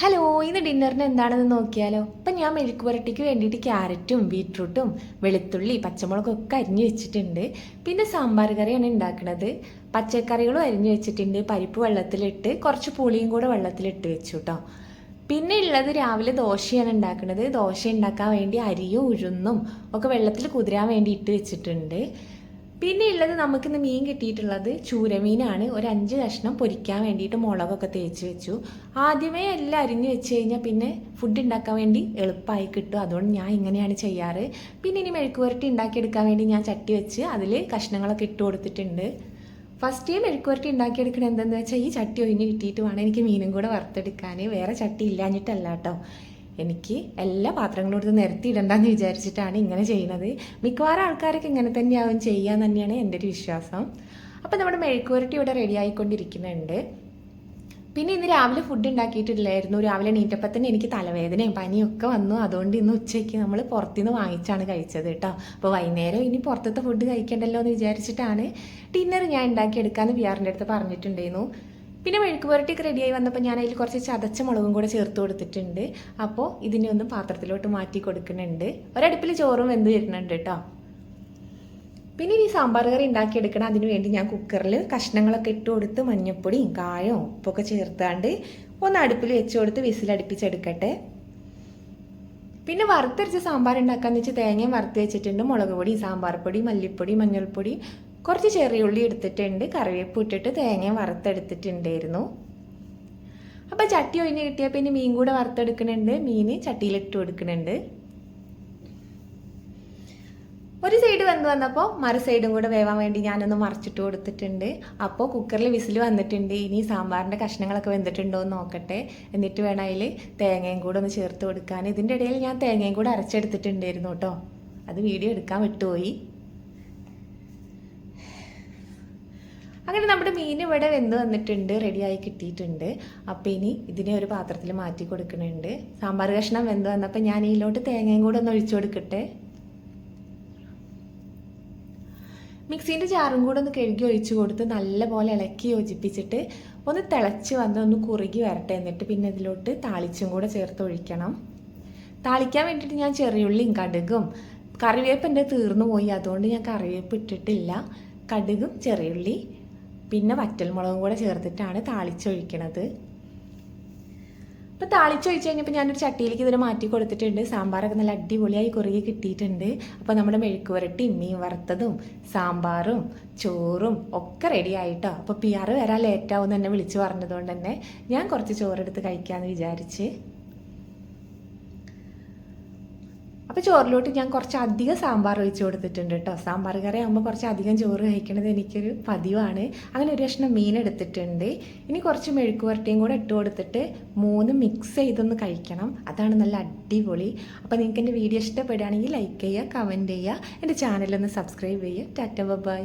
Hello ഇന്ന് ഡിന്നറിന് എന്താണെന്ന് നോക്കിയാലോ? അപ്പം ഞാൻ മെഴുക്ക് പുരട്ടിക്ക് വേണ്ടിയിട്ട് ക്യാരറ്റും ബീട്രൂട്ടും വെളുത്തുള്ളി പച്ചമുളകും ഒക്കെ അരിഞ്ഞു വെച്ചിട്ടുണ്ട്. പിന്നെ സാമ്പാർ കറിയാണ് ഉണ്ടാക്കുന്നത് പച്ചക്കറികളും അരിഞ്ഞു വെച്ചിട്ടുണ്ട്. പരിപ്പ് വെള്ളത്തിലിട്ട് കുറച്ച് പുളിയും കൂടെ വെള്ളത്തിലിട്ട് വെച്ചു കേട്ടോ പിന്നെ ഉള്ളത് രാവിലെ ദോശയാണ് ഉണ്ടാക്കുന്നത് ദോശ ഉണ്ടാക്കാൻ വേണ്ടി അരിയും ഉഴുന്നും ഒക്കെ വെള്ളത്തിൽ കുതിരാൻ വേണ്ടി ഇട്ട് വെച്ചിട്ടുണ്ട്. പിന്നെ ഉള്ളത് നമുക്കിന്ന് മീൻ കിട്ടിയിട്ടുള്ളത് ചൂരമീനാണ്. ഒരു അഞ്ച് കഷ്ണം പൊരിക്കാൻ വേണ്ടിയിട്ട് മുളകൊക്കെ തേച്ച് വെച്ചു. ആദ്യമേ എല്ലാം അരിഞ്ഞ് വെച്ച് കഴിഞ്ഞാൽ പിന്നെ ഫുഡ് ഉണ്ടാക്കാൻ വേണ്ടി എളുപ്പമായി കിട്ടും. അതുകൊണ്ട് ഞാൻ ഇങ്ങനെയാണ് ചെയ്യാറ്. പിന്നെ ഇനി മെഴുക്ക് പുരട്ടി ഉണ്ടാക്കിയെടുക്കാൻ വേണ്ടി ഞാൻ ചട്ടി വെച്ച് അതിൽ കഷ്ണങ്ങളൊക്കെ ഇട്ട് കൊടുത്തിട്ടുണ്ട്. ഫസ്റ്റ് ടൈം മെഴുക്കുവരട്ടി ഉണ്ടാക്കിയെടുക്കണത് എന്തെന്ന് വെച്ചാൽ ഈ ചട്ടി ഒഴിഞ്ഞ് കിട്ടിയിട്ട് വേണം എനിക്ക് മീനും കൂടെ വറുത്തെടുക്കാൻ വേറെ ചട്ടി ഇല്ലാഞ്ഞിട്ടല്ല കേട്ടോ. എനിക്ക് എല്ലാ പാത്രങ്ങളും എടുത്ത് നിരത്തിയിടണ്ടെന്ന് വിചാരിച്ചിട്ടാണ് ഇങ്ങനെ ചെയ്യുന്നത് മിക്കവാറും ആൾക്കാരൊക്കെ ഇങ്ങനെ തന്നെയാവും ചെയ്യുക തന്നെയാണ് എന്റെ ഒരു വിശ്വാസം. അപ്പോൾ നമ്മുടെ മെഴുക്കുവരട്ടി ഇവിടെ റെഡി ആയിക്കൊണ്ടിരിക്കുന്നുണ്ട്. പിന്നെ ഇന്ന് രാവിലെ ഫുഡ് ഉണ്ടാക്കിയിട്ടില്ലായിരുന്നു. രാവിലെ നീറ്റപ്പം തന്നെ എനിക്ക് തലവേദനയും പനിയൊക്കെ വന്നു. അതുകൊണ്ട് ഇന്ന് ഉച്ചയ്ക്ക് നമ്മൾ പുറത്തുനിന്ന് വാങ്ങിച്ചാണ് കഴിച്ചത് കേട്ടോ. അപ്പോൾ വൈകുന്നേരം ഇനി പുറത്തത്തെ ഫുഡ് കഴിക്കണ്ടല്ലോ എന്ന് വിചാരിച്ചിട്ടാണ് ഡിന്നർ ഞാൻ ഉണ്ടാക്കിയെടുക്കാമെന്ന് വിയാറിന്റെ അടുത്ത് പറഞ്ഞിട്ടുണ്ടായിരുന്നു. പിന്നെ മെഴുക്ക് പുരട്ടിയൊക്കെ റെഡിയായി വന്നപ്പോൾ ഞാൻ അതിൽ കുറച്ച് ചതച്ച മുളകും കൂടെ ചേർത്ത് കൊടുത്തിട്ടുണ്ട്. അപ്പോൾ ഇതിനെ ഒന്ന് പാത്രത്തിലോട്ട് മാറ്റി കൊടുക്കുന്നുണ്ട്. ഒരടുപ്പിൽ ചോറും വെന്ത് വരുന്നുണ്ട് കേട്ടോ പിന്നെ ഈ സാമ്പാർ കറി ഉണ്ടാക്കിയെടുക്കണം അതിന് വേണ്ടി ഞാൻ കുക്കറിൽ കഷ്ണങ്ങളൊക്കെ ഇട്ട് കൊടുത്ത് മഞ്ഞപ്പൊടിയും കായവും ഉപ്പൊക്കെ ചേർത്താണ്ട് ഒന്ന് അടുപ്പിൽ വെച്ച് കൊടുത്ത് വിസിലടുപ്പിച്ചെടുക്കട്ടെ. പിന്നെ വറുത്തരച്ച സാമ്പാർ ഉണ്ടാക്കാന്ന് വെച്ച് തേങ്ങയും വറുത്ത് വെച്ചിട്ടുണ്ട്. മുളക് പൊടി സാമ്പാർ പൊടി മല്ലിപ്പൊടി മഞ്ഞൾപ്പൊടി കുറച്ച് ചെറിയ ഉള്ളി എടുത്തിട്ടുണ്ട് കറിവേപ്പ് ഇട്ടിട്ട് തേങ്ങയും വറുത്തെടുത്തിട്ടുണ്ടായിരുന്നു. അപ്പോൾ ചട്ടി ഒഴിഞ്ഞ് കിട്ടിയാൽ പിന്നെ മീൻ കൂടെ വറുത്തെടുക്കുന്നുണ്ട് മീൻ ചട്ടിയിലിട്ട് കൊടുക്കുന്നുണ്ട് ഒരു സൈഡ് വെന്ത് വന്നപ്പോൾ മറു സൈഡും കൂടെ വേവാൻ വേണ്ടി ഞാനൊന്ന് മറിച്ചിട്ട് കൊടുത്തിട്ടുണ്ട്. അപ്പോൾ കുക്കറിൽ വിസിൽ വന്നിട്ടുണ്ട് ഇനി സാമ്പാറിന്റെ കഷ്ണങ്ങളൊക്കെ വെന്തിട്ടുണ്ടോ എന്ന് നോക്കട്ടെ. എന്നിട്ട് വേണം അതിൽ തേങ്ങയും കൂടെ ഒന്ന് ചേർത്ത് കൊടുക്കാൻ. ഇതിന്റെ ഇടയിൽ ഞാൻ തേങ്ങയും കൂടെ അരച്ചെടുത്തിട്ടുണ്ടായിരുന്നു കേട്ടോ. അത് വീഡിയോ എടുക്കാൻ വിട്ടുപോയി. അങ്ങനെ നമ്മുടെ മീൻ ഇവിടെ വെന്ത് വന്നിട്ടുണ്ട് റെഡിയായി കിട്ടിയിട്ടുണ്ട്. അപ്പോൾ ഇനി ഇതിനെ ഒരു പാത്രത്തിൽ മാറ്റി കൊടുക്കുന്നുണ്ട്. സാമ്പാർ കഷ്ണം വെന്ത് വന്നപ്പോൾ ഞാൻ ഇതിലോട്ട് തേങ്ങയും കൂടെ ഒന്ന് ഒഴിച്ചു കൊടുക്കട്ടെ? മിക്സീന്റെ ജാറും കൂടെ ഒന്ന് കഴുകി ഒഴിച്ചു കൊടുത്ത് നല്ലപോലെ ഇളക്കി യോജിപ്പിച്ചിട്ട് ഒന്ന് തിളച്ച് വന്ന് ഒന്ന് കുറുകി വരട്ടെ. എന്നിട്ട് പിന്നെ ഇതിലോട്ട് താളിച്ചും കൂടെ ചേർത്ത് ഒഴിക്കണം. താളിക്കാൻ വേണ്ടിയിട്ട് ഞാൻ ചെറിയുള്ളിയും കടുകും കറിവേപ്പ് എന്റെ തീർന്നു പോയി. അതുകൊണ്ട് ഞാൻ കറിവേപ്പ് ഇട്ടിട്ടില്ല. കടുകും ചെറിയുള്ളി പിന്നെ വറ്റൽമുളകും കൂടെ ചേർത്തിട്ടാണ് താളിച്ചൊഴിക്കണത്. അപ്പോൾ താളിച്ചൊഴിച്ച് കഴിഞ്ഞപ്പോൾ ഞാനൊരു ചട്ടിയിലേക്ക് ഇതിനെ മാറ്റി കൊടുത്തിട്ടുണ്ട്. സാമ്പാറൊക്കെ നല്ല അടിപൊളിയായി കുറുകി കിട്ടിയിട്ടുണ്ട്. അപ്പോൾ നമ്മുടെ മെഴുക്ക് പുരട്ടിയും മീൻ വറുത്തതും സാമ്പാറും ചോറും ഒക്കെ റെഡി ആയിട്ടോ. അപ്പോൾ പി ആറ് വരാൻ ലേറ്റാവും എന്നെ വിളിച്ച് പറഞ്ഞതുകൊണ്ട് തന്നെ ഞാൻ കുറച്ച് ചോറെടുത്ത് കഴിക്കാമെന്ന് വിചാരിച്ച്. അപ്പോൾ ചോറിലോട്ട് ഞാൻ കുറച്ച് അധികം സാമ്പാർ ഒഴിച്ച് കൊടുത്തിട്ടുണ്ട് കേട്ടോ സാമ്പാർ കറി ആകുമ്പോൾ കുറച്ച് അധികം ചോറ് കഴിക്കണത് എനിക്കൊരു പതിവാണ്. അങ്ങനെ ഒരു കഷ്ണം മീൻ എടുത്തിട്ടുണ്ട്. ഇനി കുറച്ച് മെഴുക്ക് പുരട്ടിയും കൂടെ ഇട്ട് കൊടുത്തിട്ട് മൂന്ന് മിക്സ് ചെയ്തൊന്ന് കഴിക്കണം. അതാണ് നല്ല അടിപൊളി. അപ്പോൾ നിങ്ങൾക്ക് എന്റെ വീഡിയോ ഇഷ്ടപ്പെടുകയാണെങ്കിൽ ലൈക്ക് ചെയ്യുക കമന്റ് ചെയ്യുക. എന്റെ ചാനലൊന്ന് സബ്സ്ക്രൈബ് ചെയ്യുക. Tata bye.